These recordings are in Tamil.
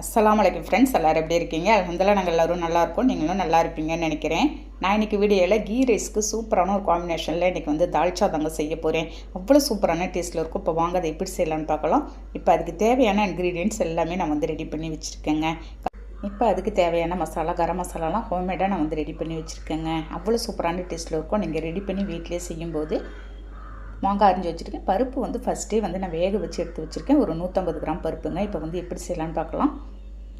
அஸ்லாம் அலைக்கும் ஃப்ரெண்ட்ஸ் எல்லோரும் எப்படி இருக்கீங்க? அலமதுல்லா நாங்கள் எல்லோரும் நல்லா இருக்கோம். நீங்களும் நல்லா இருப்பீங்கன்னு நினைக்கிறேன். நான் இன்றைக்கி வீடியோவில் கீ ரைஸ்க்கு சூப்பரான ஒரு காம்பினேஷனில் இன்றைக்கி வந்து தால்ச்சா தாங்க செய்ய போகிறேன் அவ்வளோ சூப்பரான டேஸ்ட்டில் இருக்கும். இப்போ வாங்க அதை எப்படி செய்யலாம்னு பார்க்கலாம். இப்போ அதுக்கு தேவையான இன்க்ரீடியன்ட்ஸ் எல்லாமே நான் வந்து ரெடி பண்ணி வச்சுருக்கேங்க. இப்போ அதுக்கு தேவையான மசாலா கரம் மசாலாலாம் ஹோம்மேடாக நான் வந்து ரெடி பண்ணி வச்சுருக்கேங்க. அவ்வளோ சூப்பரான டேஸ்ட்டில் இருக்கும். நீங்கள் ரெடி பண்ணி வீட்டிலே செய்யும்போது மாங்காய் அரிஞ்சு வச்சுருக்கேன். பருப்பு வந்து ஃபஸ்ட்டே வந்து நான் வேக வச்சு எடுத்து வச்சுருக்கேன். ஒரு நூற்றம்பது கிராம் பருப்புங்க. இப்போ வந்து எப்படி செய்யலான்னு பார்க்கலாம்.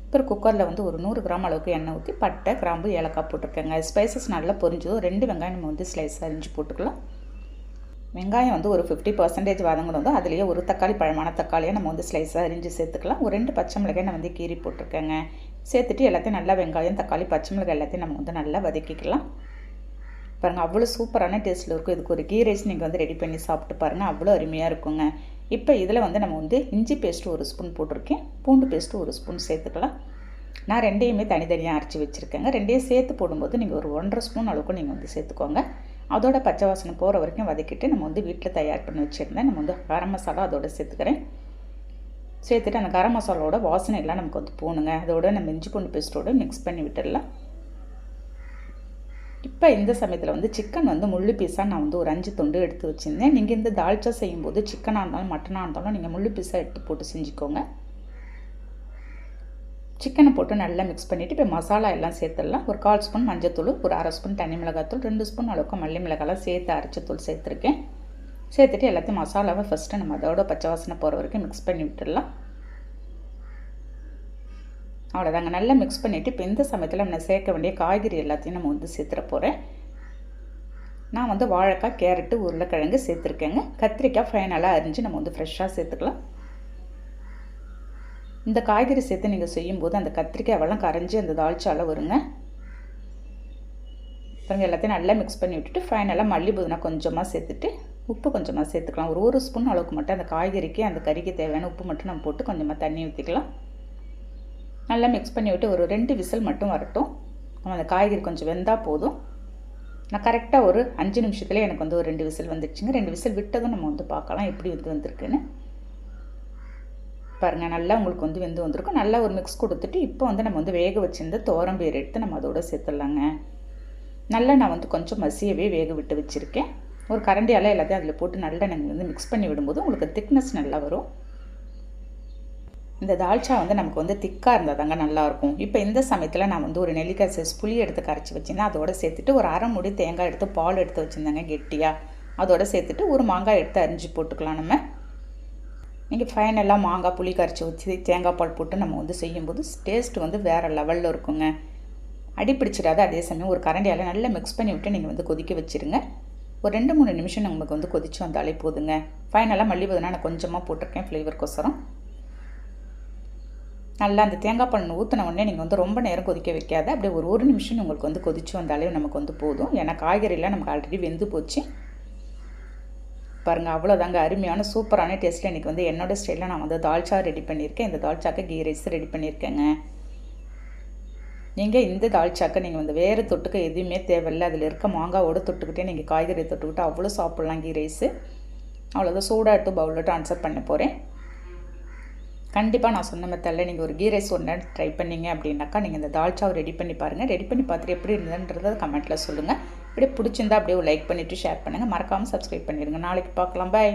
அப்புறம் குக்கரில் வந்து ஒரு நூறு கிராம் அளவுக்கு எண்ணெய் ஊற்றி பட்டை கிராம்பு ஏலக்காய் போட்டிருக்கேங்க. ஸ்பைசஸ் நல்லா பொரிஞ்சதும் ரெண்டு வெங்காயம் நம்ம வந்து ஸ்லைஸ் அரிஞ்சு போட்டுக்கலாம். வெங்காயம் வந்து ஒரு ஃபிஃப்டி பர்சன்டேஜ் வதங்கணும் அதுலேயே ஒரு தக்காளி பழமான தக்காளியை நம்ம வந்து ஸ்லைஸாக அரிஞ்சு சேர்த்துக்கலாம். ஒரு ரெண்டு பச்சை மிளகாய் நான் வந்து கீறி போட்டிருக்கேங்க. சேர்த்துட்டு எல்லாத்தையும் நல்லா வெங்காயம் தக்காளி பச்சை மிளகாய் எல்லாத்தையும் நம்ம வந்து நல்லா வதக்கிக்கலாம். பாருங்கள் அவ்வளோ சூப்பரான டேஸ்ட்டில் இருக்கும். இதுக்கு ஒரு கீ ரைஸ் நீங்கள் வந்து ரெடி பண்ணி சாப்பிட்டு பாருங்கள் அவ்வளோ அருமையாக இருக்குங்க. இப்போ இதில் வந்து நம்ம வந்து இஞ்சி பேஸ்ட்டு ஒரு ஸ்பூன் போட்டிருக்கேன். பூண்டு பேஸ்ட்டு ஒரு ஸ்பூன் சேர்த்துக்கலாம். நான் ரெண்டையுமே தனித்தனியாக அரைச்சி வச்சுருக்கேங்க. ரெண்டையும் சேர்த்து போடும்போது நீங்கள் ஒரு ஒன்றரை ஸ்பூன் அளவுக்கு நீங்கள் வந்து சேர்த்துக்கோங்க. அதோட பச்சை வாசனை போகிற வரைக்கும் வதக்கிட்டு நம்ம வந்து வீட்டில் தயார் பண்ணி வச்சுருந்தேன் நம்ம வந்து கரம் மசாலா அதோட சேர்த்துக்கிறேன். சேர்த்துட்டு அந்த கரம் மசாலாவோட வாசனை எல்லாம் நமக்கு வந்து போகணுங்க அதோட நம்ம இஞ்சி பூண்டு பேஸ்ட்டோடு மிக்ஸ் பண்ணி விட்டுடலாம். இப்போ இந்த சமயத்தில் வந்து சிக்கன் வந்து முள்ளு பீஸாக நான் வந்து ஒரு அஞ்சு தொண்டு எடுத்து வச்சுருந்தேன். நீங்கள் இந்த தால்ச்சா செய்யும்போது சிக்கனாக இருந்தாலும் மட்டனாக இருந்தாலும் நீங்கள் முள்ளு பீஸாக எடுத்து போட்டு செஞ்சுக்கோங்க. சிக்கனை போட்டு நல்லா மிக்ஸ் பண்ணிவிட்டு இப்போ மசாலா எல்லாம் சேர்த்துடலாம். ஒரு கால் ஸ்பூன் மஞ்சத்தூள் ஒரு அரை ஸ்பூன் தனி மிளகாத்தூள் ரெண்டு ஸ்பூன் அளவுக்கு மல்லி மிளகாலாம் சேர்த்து அரைச்சத்தூள் சேர்த்துருக்கேன். சேர்த்துட்டு எல்லாத்தையும் மசாலாவை ஃபஸ்ட்டு நம்ம அதோட பச்சை வாசனை போகிற வரைக்கும் மிக்ஸ் பண்ணி விட்டுடலாம். அவ்வளோதாங்க நல்லா மிக்ஸ் பண்ணிவிட்டு இப்போ இந்த சமயத்தில் நம்ம சேர்க்க வேண்டிய காய்கறி எல்லாத்தையும் நம்ம வந்து சேர்த்துற போகிறேன் நான் வந்து வாழைக்காய் கேரட்டு உருளைக்கிழங்கு சேர்த்துருக்கேங்க. கத்திரிக்காய் ஃபைனலாக அரிஞ்சு நம்ம வந்து ஃப்ரெஷ்ஷாக சேர்த்துக்கலாம். இந்த காய்கறி சேர்த்து நீங்கள் செய்யும்போது அந்த கத்திரிக்காயெல்லாம் கரைஞ்சி அந்த தால்ச்சால வருங்க. அப்புறம் எல்லாத்தையும் நல்லா மிக்ஸ் பண்ணி விட்டுட்டு ஃபைனலாக மல்லி புதினா கொஞ்சமாக சேர்த்துட்டு உப்பு கொஞ்சமாக சேர்த்துக்கலாம். ஒரு ஒரு ஸ்பூன் அளவுக்கு மட்டும் அந்த காய்கறிக்கு அந்த கறிக்கு தேவையான உப்பு மட்டும் நம்ம போட்டு கொஞ்சமாக தண்ணி ஊற்றிக்கலாம் நல்லா மிக்ஸ் பண்ணி விட்டு ஒரு ரெண்டு விசில் மட்டும் வரட்டும். நம்ம அந்த காய்கறி கொஞ்சம் வெந்தால் போதும். நான் கரெக்டாக ஒரு அஞ்சு நிமிஷத்துலேயே எனக்கு வந்து ஒரு ரெண்டு விசில் வந்துடுச்சுங்க. ரெண்டு விசில் விட்டதும் நம்ம வந்து பார்க்கலாம் எப்படி வந்து வந்திருக்குன்னு. பாருங்கள் நல்லா உங்களுக்கு வந்து வெந்து வந்திருக்கும். நல்லா ஒரு மிக்ஸ் கொடுத்துட்டு இப்போ வந்து நம்ம வந்து வேக வச்சுருந்த தோரம்பேர் எடுத்து நம்ம அதோட சேர்த்துடலாங்க. நல்லா நான் வந்து கொஞ்சம் மசியவே வேக விட்டு வச்சுருக்கேன். ஒரு கரண்டியால் எல்லாத்தையும் அதில் போட்டு நல்லா நீங்கள் வந்து மிக்ஸ் பண்ணி விடும்போது உங்களுக்கு திக்னஸ் நல்லா வரும். இந்த தால்ச்சா வந்து நமக்கு வந்து திக்காக இருந்தால் தாங்க நல்லாயிருக்கும் இப்போ இந்த சமயத்தில் நான் வந்து ஒரு நெல்லிக்காய் சைஸ் புளி எடுத்து கரைச்சி வச்சுருந்தேன். அதோட சேர்த்துட்டு ஒரு அரை முடி தேங்காய் எடுத்து பால் எடுத்து வச்சுருந்தாங்க கெட்டியாக அதோட சேர்த்துட்டு ஒரு மாங்காய் எடுத்து அரிஞ்சு போட்டுக்கலாம் நம்ம. நீங்கள் ஃபைனலாக மாங்காய் புளி கரைச்சி வச்சு தேங்காய் பால் போட்டு நம்ம வந்து செய்யும்போது டேஸ்ட் வந்து வேறு லெவலில் இருக்குங்க. அடி பிடிச்சிடாத அதே சமயம் ஒரு கரண்டியால் நல்லா மிக்ஸ் பண்ணி விட்டு நீங்கள் வந்து கொதிக்க வச்சுருங்க. ஒரு ரெண்டு மூணு நிமிஷம் நமக்கு வந்து கொதிச்சு வந்தாலே போதுங்க. ஃபைனலாக மல்லி நான் கொஞ்சமாக போட்டிருக்கேன் ஃப்ளேவருக்கோசரம் நல்லா அந்த தேங்காய் பால் ஊற்றின உடனே நீங்கள் வந்து ரொம்ப நேரம் கொதிக்க வைக்காத அப்படியே ஒரு ஒரு நிமிஷம் உங்களுக்கு வந்து கொதிச்சு வந்தாலே நமக்கு வந்து போதும். ஏன்னா காய்கறிலாம் நமக்கு ஆல்ரெடி வெந்து போச்சு. பாருங்கள் அவ்வளோதாங்க அருமையான சூப்பரான டேஸ்ட்டில் இன்றைக்கி வந்து என்னோடய ஸ்டைலில் நான் வந்து தால்ச்சா ரெடி பண்ணியிருக்கேன். இந்த தால்ச்சாக்கு கீ ரைஸ் ரெடி பண்ணியிருக்கேங்க. நீங்கள் இந்த தால்ச்சாக்கை நீங்கள் வந்து வேறு தொட்டுக்க எதுவுமே தேவையில்லை. அதில் இருக்க மாங்காவோடு தொட்டுக்கிட்டே நீங்கள் காய்கறி தொட்டுக்கிட்டு அவ்வளோ சாப்பிட்லாம் கீ ரைஸு அவ்வளோதான் சூடாக எடுத்து பவுலில் ட்ரான்ஸ்ஃபர் பண்ண போகிறேன் கண்டிப்பாக நான் சொன்ன மெத்தடில் நீங்கள் ஒரு கீ ரைஸ் ஒன்று ட்ரை பண்ணீங்க அப்படின்னாக்கா நீங்கள் இந்த தால்ச்சாவை ரெடி பண்ணி பாருங்கள் ரெடி பண்ணி பார்த்துட்டு எப்படி இருந்ததுன்றதை கமெண்ட்டில் சொல்லுங்கள் இப்படியே பிடிச்சிருந்தா அப்படியே லைக் பண்ணிவிட்டு ஷேர் பண்ணுங்கள் மறக்காமல் சப்ஸ்கிரைப் பண்ணிடுங்க. நாளைக்கு பார்க்கலாம். பாய்